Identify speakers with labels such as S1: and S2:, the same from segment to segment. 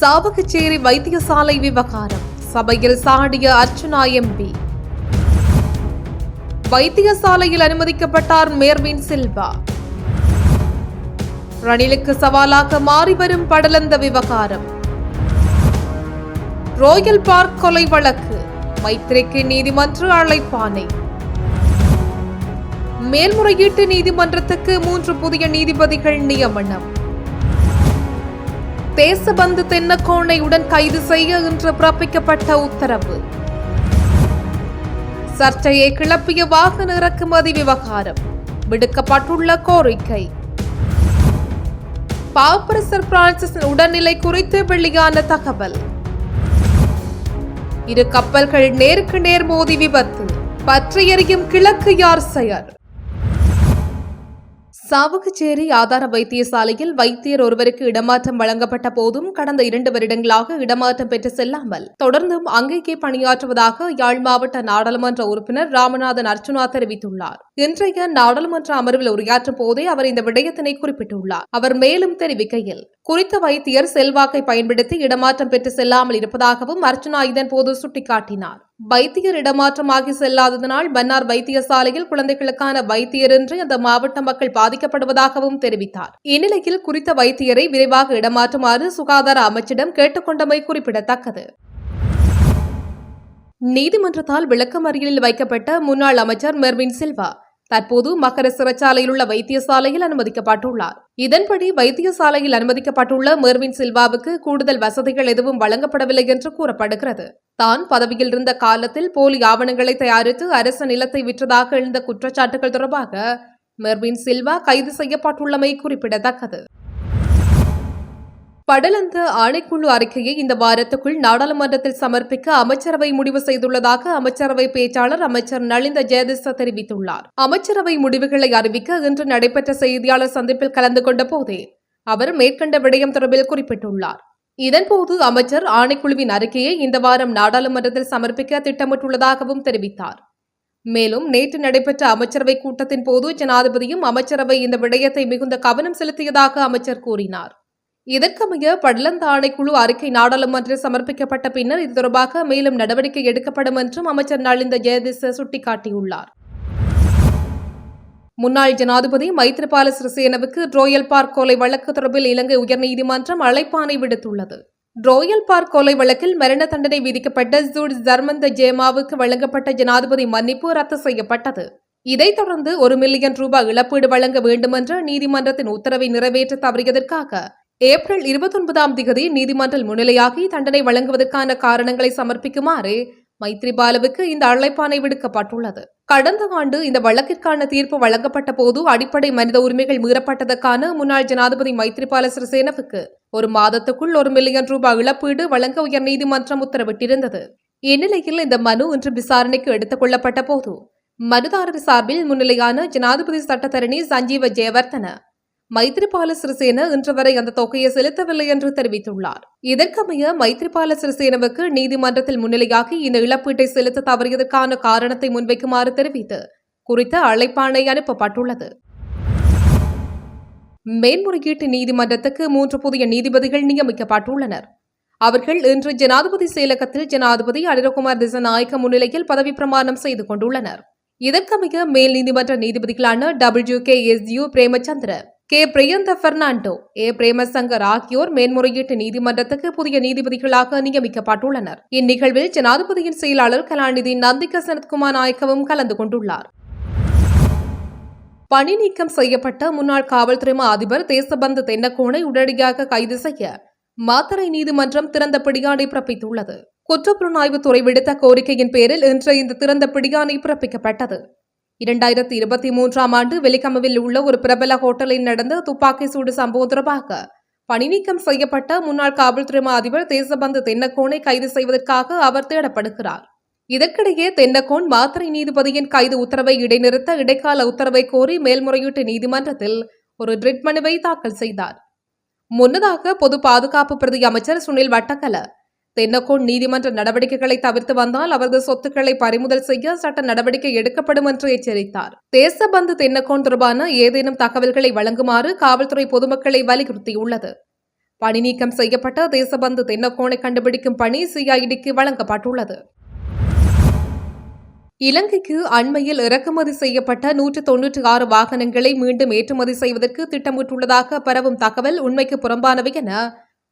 S1: சாவகச்சேரி வைத்தியசாலை விவகாரம். சபையில் சாடிய அர்ச்சனா எம்பி. வைத்தியசாலையில் அனுமதிக்கப்பட்டார் மேர்வின் சில்வா. ரணிலுக்கு சவாலாக மாறிவரும் படலந்த விவகாரம். ரோயல் பார்க் கொலை வழக்கு. மைத்திரிக்கு நீதிமன்ற அழைப்பானை. மேல்முறையீட்டு நீதிமன்றத்துக்கு மூன்று புதிய நீதிபதிகள் நியமனம். தேசபந்து தென்னக்கோணை உடன் கைது செய்ய இன்று பிறப்பிக்கப்பட்ட உத்தரவு. சர்ச்சையை கிளப்பிய வாகன இறக்குமதி விவகாரம். விடுக்கப்பட்டுள்ள கோரிக்கை. பாப்பரசர் பிரான்சிஸ் உடல்நிலை குறித்து வெளியான தகவல். இரு கப்பல்கள் நேருக்கு நேர் மோதி விபத்து. பற்றியறியும் கிழக்கு யார் செயல் சாவுக்குச்சேரி ஆதார வைத்தியசாலையில் வைத்தியர் ஒருவருக்கு இடமாற்றம் வழங்கப்பட்ட போதும் கடந்த இரண்டு வருடங்களாக இடமாற்றம் பெற்று செல்லாமல் தொடர்ந்தும் அங்கேயே பணியாற்றுவதாக யாழ் மாவட்ட நாடாளுமன்ற உறுப்பினர் ராமநாதன் அர்ச்சுனா தெரிவித்துள்ளார். இன்றைய நாடாளுமன்ற அமர்வில் உரையாற்றும் போதே அவர் இந்த விடயத்தினை குறிப்பிட்டுள்ளார். அவர் மேலும் தெரிவிக்கையில் குறித்த வைத்தியர் செல்வாக்கை பயன்படுத்தி இடமாற்றம் பெற்று செல்லாமல் இருப்பதாகவும் அர்ச்சனா இதன் போது சுட்டிக்காட்டினார். வைத்தியர் இடமாற்றமாகி செல்லாததனால் மன்னார் வைத்தியசாலையில் குழந்தைகளுக்கான வைத்தியர் என்று அந்த மாவட்ட மக்கள் பாதிக்கப்படுவதாகவும் தெரிவித்தார். இந்நிலையில் குறித்த வைத்தியரை விரைவாக இடமாற்றுமாறு சுகாதார அமைச்சிடம் கேட்டுக்கொண்டமை குறிப்பிடத்தக்கது. நீதிமன்றத்தால் விளக்கமறியலில் வைக்கப்பட்ட முன்னாள் அமைச்சர் மெர்வின் சில்வா தற்போது மகர சிறைச்சாலையில் உள்ள வைத்தியசாலையில் அனுமதிக்கப்பட்டுள்ளார். இதன்படி வைத்தியசாலையில் அனுமதிக்கப்பட்டுள்ள மெர்வின் சில்வாவுக்கு கூடுதல் வசதிகள் எதுவும் வழங்கப்படவில்லை என்று கூறப்படுகிறது. தான் பதவியில் இருந்த காலத்தில் போலி ஆவணங்களை தயாரித்து அரச நிலத்தை விற்றதாக எழுந்த குற்றச்சாட்டுகள் தொடர்பாக மெர்வின் சில்வா கைது செய்யப்பட்டுள்ளமை குறிப்பிடத்தக்கது. படலந்த ஆணைக்குழு அறிக்கையை இந்த வாரத்துக்குள் நாடாளுமன்றத்தில் சமர்ப்பிக்க அமைச்சரவை முடிவு செய்துள்ளதாக அமைச்சரவை பேச்சாளர் அமைச்சர் நளிந்த ஜெயதிச தெரிவித்துள்ளார். அமைச்சரவை முடிவுகளை அறிவிக்க இன்று நடைபெற்ற செய்தியாளர் சந்திப்பில் கலந்து கொண்ட போதே அவர் மேற்கண்ட விடயம் தொடர்பில் குறிப்பிட்டுள்ளார். இதன்போது அமைச்சர் ஆணைக்குழுவின் அறிக்கையை இந்த வாரம் நாடாளுமன்றத்தில் சமர்ப்பிக்க திட்டமிட்டுள்ளதாகவும் தெரிவித்தார். மேலும் நேற்று நடைபெற்ற அமைச்சரவை கூட்டத்தின் போது ஜனாதிபதியும் அமைச்சரவை இந்த விடயத்தை மிகுந்த கவனம் செலுத்தியதாக அமைச்சர் கூறினார். இதற்கமைய படலந்த ஆணைக்குழு அறிக்கை நாடாளுமன்றத்தில் சமர்ப்பிக்கப்பட்ட பின்னர் இது தொடர்பாக மேலும் நடவடிக்கை எடுக்கப்படும் என்றும் அமைச்சர் நளிந்த ஜெயதிச சுட்டிக்காட்டியுள்ளார். முன்னாள் ஜனாதிபதி மைத்ரிபால சிறிசேனவுக்கு ரோயல் பார்க் கொலை வழக்கு தொடர்பில் இலங்கை உயர்நீதிமன்றம் அழைப்பாணை விடுத்துள்ளது. ரோயல் பார்க் கொலை வழக்கில் மரண தண்டனை விதிக்கப்பட்ட ஜூட் ஜர்மந்த ஜேமாவுக்கு வழங்கப்பட்ட ஜனாதிபதி மன்னிப்பு ரத்து செய்யப்பட்டது. இதைத் தொடர்ந்து ஒரு மில்லியன் ரூபாய் இழப்பீடு வழங்க வேண்டுமென்ற நீதிமன்றத்தின் உத்தரவை நிறைவேற்ற தவறியதற்காக ஏப்ரல் இருபத்தொன்பதாம் திகதி நீதிமன்றம் முன்னிலையாகி தண்டனை வழங்குவதற்கான காரணங்களை சமர்ப்பிக்குமாறு மைத்ரிபாலவுக்கு இந்த அழைப்பானை விடுக்கப்பட்டுள்ளது. கடந்த ஆண்டு இந்த வழக்கிற்கான தீர்ப்பு வழங்கப்பட்ட போது அடிப்படை மனித உரிமைகள் மீறப்பட்டதற்கான முன்னாள் ஜனாதிபதி மைத்ரிபால சிறிசேனவுக்கு ஒரு மாதத்துக்குள் ஒரு மில்லியன் ரூபாய் இழப்பீடு வழங்க உயர்நீதிமன்றம் உத்தரவிட்டிருந்தது. இந்நிலையில் இந்த மனு இன்று விசாரணைக்கு எடுத்துக் கொள்ளப்பட்ட போது மனுதாரர் சார்பில் முன்னிலையான ஜனாதிபதி சட்டத்தரணி சஞ்சீவ ஜெயவர்தன மைத்ரிபால சிறிசேன இன்று வரை அந்த தொகையை செலுத்தவில்லை என்று தெரிவித்துள்ளார். இதற்கமைய மைத்ரிபால சிறிசேனவுக்கு நீதிமன்றத்தில் முன்னிலையாகி இந்த இழப்பீட்டை செலுத்த தவறியதற்கான காரணத்தை முன்வைக்குமாறு தெரிவித்து குறித்த அழைப்பாணை அனுப்பப்பட்டுள்ளது. மேன்முறையீட்டு நீதிமன்றத்துக்கு மூன்று புதிய நீதிபதிகள் நியமிக்கப்பட்டுள்ளனர். அவர்கள் இன்று ஜனாதிபதி செயலகத்தில் ஜனாதிபதி அனிரகுமார் திசநாயக்க முன்னிலையில் பதவி பிரமாணம் செய்து கொண்டுள்ளனர். இதற்கமைய மேல் நீதிமன்ற நீதிபதிகளான W K S U Premachandra K. Priyantha Fernando A. Premashankar ஆகியோர் மேன்முறையீட்டு நீதிமன்றத்துக்கு புதிய நீதிபதிகளாக நியமிக்கப்பட்டுள்ளனர். இந்நிகழ்வில் ஜனாதிபதியின் செயலாளர் கலாநிதி நந்திக சனத்குமார் நாயக்கவும் கலந்து கொண்டுள்ளார். பணி நீக்கம் செய்யப்பட்ட முன்னாள் காவல்துறை அதிபர் தேசபந்து தென்னக்கோனை உடனடியாக கைது செய்ய மாத்தறை நீதிமன்றம் திறந்த பிடியாணை பிறப்பித்துள்ளது. குற்றப்புலனாய்வுத்துறை விடுத்த கோரிக்கையின் பேரில் இன்று இந்த திறந்த பிடியாணை பிறப்பிக்கப்பட்டது. இரண்டாயிரத்தி இருபத்தி மூன்றாம் ஆண்டு வெலிகமவில் உள்ள ஒரு பிரபல ஹோட்டலில் நடந்த துப்பாக்கி சூடு சம்பவம் தொடர்பாக பணிநீக்கம் செய்யப்பட்ட முன்னாள் காவல்துறை அதிபர் தேசபந்து தென்னக்கோனை கைது செய்வதற்காக அவர் தேடப்படுகிறார். இதற்கிடையே தென்னக்கோன் மாத்திரை நீதிபதியின் கைது உத்தரவை இடைநிறுத்த இடைக்கால உத்தரவை கோரி மேல்முறையீட்டு நீதிமன்றத்தில் ஒரு ரிட் மனுவை தாக்கல் செய்தார். முன்னதாக பொது பாதுகாப்பு பிரதி அமைச்சர் சுனில் வட்டக்கல தென்னக்கோன் நீதிமன்ற நடவடிக்கைகளை தவிர்த்து வந்தால் அவரது சொத்துக்களை பறிமுதல் செய்ய சட்ட நடவடிக்கை எடுக்கப்படும் என்று எச்சரித்தார். தேசபந்து தென்னக்கோன் தொடர்பான ஏதேனும் தகவல்களை வழங்குமாறு காவல்துறை பொதுமக்களை வலியுறுத்தியுள்ளது. பணி நீக்கம் செய்யப்பட்ட தேசபந்து தென்னக்கோனை கண்டுபிடிக்கும் பணி சிஐடிக்கு வழங்கப்பட்டுள்ளது. இலங்கைக்கு அண்மையில் இறக்குமதி செய்யப்பட்ட நூற்று தொன்னூற்றி ஆறு வாகனங்களை மீண்டும் ஏற்றுமதி செய்வதற்கு திட்டமிட்டுள்ளதாக பரவும் தகவல் உண்மைக்கு புறம்பானவை என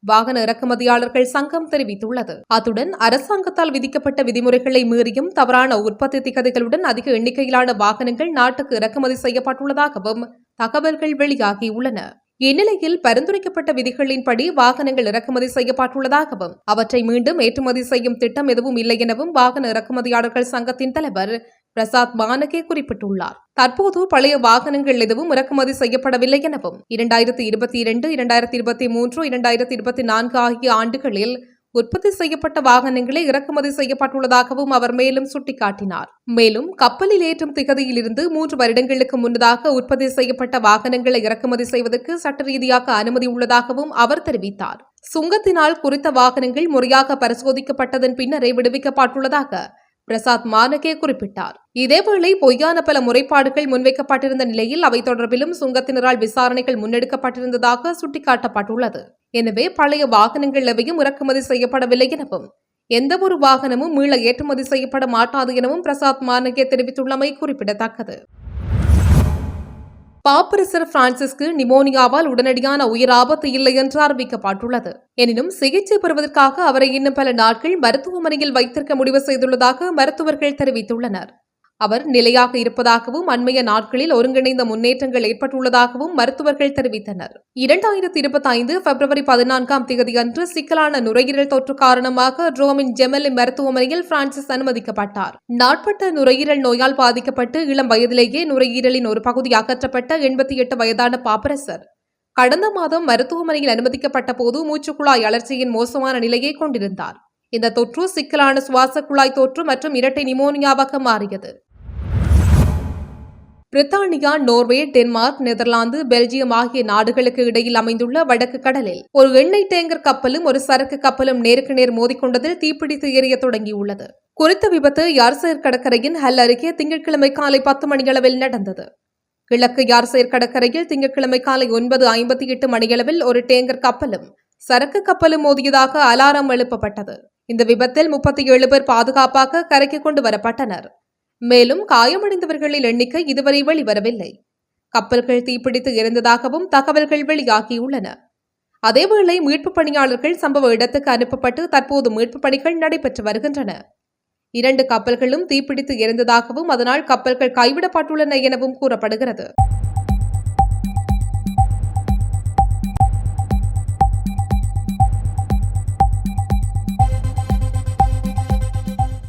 S1: வாகன இறக்குமதியாளர்கள் சங்கம் தெரிவித்துள்ளது. அத்துடன் அரசாங்கத்தால் விதிக்கப்பட்ட விதிமுறைகளை மீறியும் தவறான உற்பத்தி திகதிகளுடன் அதிக எண்ணிக்கையிலான வாகனங்கள் நாட்டுக்கு இறக்குமதி செய்யப்பட்டுள்ளதாகவும் தகவல்கள் வெளியாகியுள்ளன. இந்நிலையில் பரிந்துரைக்கப்பட்ட விதிகளின்படி வாகனங்கள் இறக்குமதி செய்யப்பட்டுள்ளதாகவும் அவற்றை மீண்டும் ஏற்றுமதி செய்யும் திட்டம் எதுவும் இல்லை எனவும் வாகன இறக்குமதியாளர்கள் சங்கத்தின் தலைவர் பிரசாத் மானகே குறிப்பிட்டுள்ளார். தற்போது பழைய வாகனங்கள் எதுவும் இறக்குமதி செய்யப்படவில்லை எனவும் இரண்டாயிரத்தி இருபத்தி இரண்டு இரண்டாயிரத்தி இருபத்தி மூன்று இரண்டாயிரத்தி இருபத்தி நான்கு ஆகிய ஆண்டுகளில் உற்பத்தி செய்யப்பட்ட வாகனங்களே இறக்குமதி செய்யப்பட்டுள்ளதாகவும் அவர் மேலும் சுட்டிக்காட்டினார். மேலும் கப்பலில் ஏற்றும் திகதியிலிருந்து மூன்று வருடங்களுக்கு முன்னதாக உற்பத்தி செய்யப்பட்ட வாகனங்களை இறக்குமதி செய்வதற்கு சட்ட ரீதியாக அனுமதி உள்ளதாகவும் அவர் தெரிவித்தார். சுங்கத்தினால் குறித்த வாகனங்கள் முறையாக பரிசோதிக்கப்பட்டதன் பின்னரே விடுவிக்கப்பட்டுள்ளதாக பிரசாத் மானகே குறிப்பிட்டார். இதேவேளை பொய்யான பல முறைப்பாடுகள் முன்வைக்கப்பட்டிருந்த நிலையில் அவை தொடர்பிலும் சுங்கத்தினரால் விசாரணைகள் முன்னெடுக்கப்பட்டிருந்ததாக சுட்டிக்காட்டப்பட்டுள்ளது. எனவே பழைய வாகனங்கள் எவையும் இறக்குமதி செய்யப்படவில்லை எனவும் எந்தவொரு வாகனமும் மீள ஏற்றுமதி செய்யப்பட மாட்டாது எனவும் பிரசாத் மானகே தெரிவித்துள்ளமை குறிப்பிடத்தக்கது. பாப்பரசர் பிரான்சிஸ்க்கு நிமோனியாவால் உடனடியான உயிர் ஆபத்து இல்லை என்று அறிவிக்கப்பட்டுள்ளது. எனினும் சிகிச்சை பெறுவதற்காக அவரை இன்னும் பல நாட்கள் மருத்துவமனையில் வைத்திருக்க முடிவு செய்துள்ளதாக மருத்துவர்கள் தெரிவித்துள்ளனர். அவர் நிலையாக இருப்பதாகவும் அண்மைய நாட்களில் ஒருங்கிணைந்த முன்னேற்றங்கள் ஏற்பட்டுள்ளதாகவும் மருத்துவர்கள் தெரிவித்தனர். இரண்டாயிரத்தி இருபத்தி ஐந்து பிப்ரவரி பதினான்காம் தேதியன்று சிக்கலான நுரையீரல் தொற்று காரணமாக ரோமின் ஜெமெலி மருத்துவமனையில் பிரான்சிஸ் அனுமதிக்கப்பட்டார். நாட்பட்ட நுரையீரல் நோயால் பாதிக்கப்பட்டு இளம் வயதிலேயே நுரையீரலின் ஒரு பகுதி அகற்றப்பட்ட எண்பத்தி எட்டு வயதான பாப்பரசர் கடந்த மாதம் மருத்துவமனையில் அனுமதிக்கப்பட்ட போது மூச்சுக்குழாய் அழற்சியின் மோசமான நிலையை கொண்டிருந்தார். இந்த தொற்று சிக்கலான சுவாச குழாய் தொற்று மற்றும் இரட்டை நிமோனியாவாக மாறியது. Britannia Norway Denmark Netherlands Belgium ஆகிய நாடுகளுக்கு இடையில் அமைந்துள்ள வடக்கு கடலில் ஒரு எண்ணெய் டேங்கர் கப்பலும் ஒரு சரக்கு கப்பலும் நேருக்கு நேர் மோதிக்கொண்டதில் தீப்பிடித்து எரிய தொடங்கியுள்ளது. குறித்த விபத்து யார்சேர் கடற்கரையின் ஹல் அருகே திங்கட்கிழமை காலை பத்து மணியளவில் நடந்தது. கிழக்கு யார்சேர் கடற்கரையில் திங்கட்கிழமை காலை ஒன்பது ஐம்பத்தி எட்டு மணியளவில் ஒரு டேங்கர் கப்பலும் சரக்கு கப்பலும் மோதியதாக அலாரம் எழுப்பப்பட்டது. இந்த விபத்தில் முப்பத்தி ஏழு பேர் பாதுகாப்பாக கரைக்கு கொண்டு வரப்பட்டனர். மேலும் காயமடைந்தவர்களின் எண்ணிக்கை இதுவரை வெளிவரவில்லை. கப்பல்கள் தீப்பிடித்து இறந்ததாகவும் தகவல்கள் வெளியாகியுள்ளன. அதேவேளை மீட்பு பணியாளர்கள் சம்பவ இடத்துக்கு அனுப்பப்பட்டு தற்போது மீட்பு பணிகள் நடைபெற்று வருகின்றன. இரண்டு கப்பல்களும் தீப்பிடித்து இறந்ததாகவும் அதனால் கப்பல்கள் கைவிடப்பட்டுள்ளன எனவும் கூறப்படுகிறது.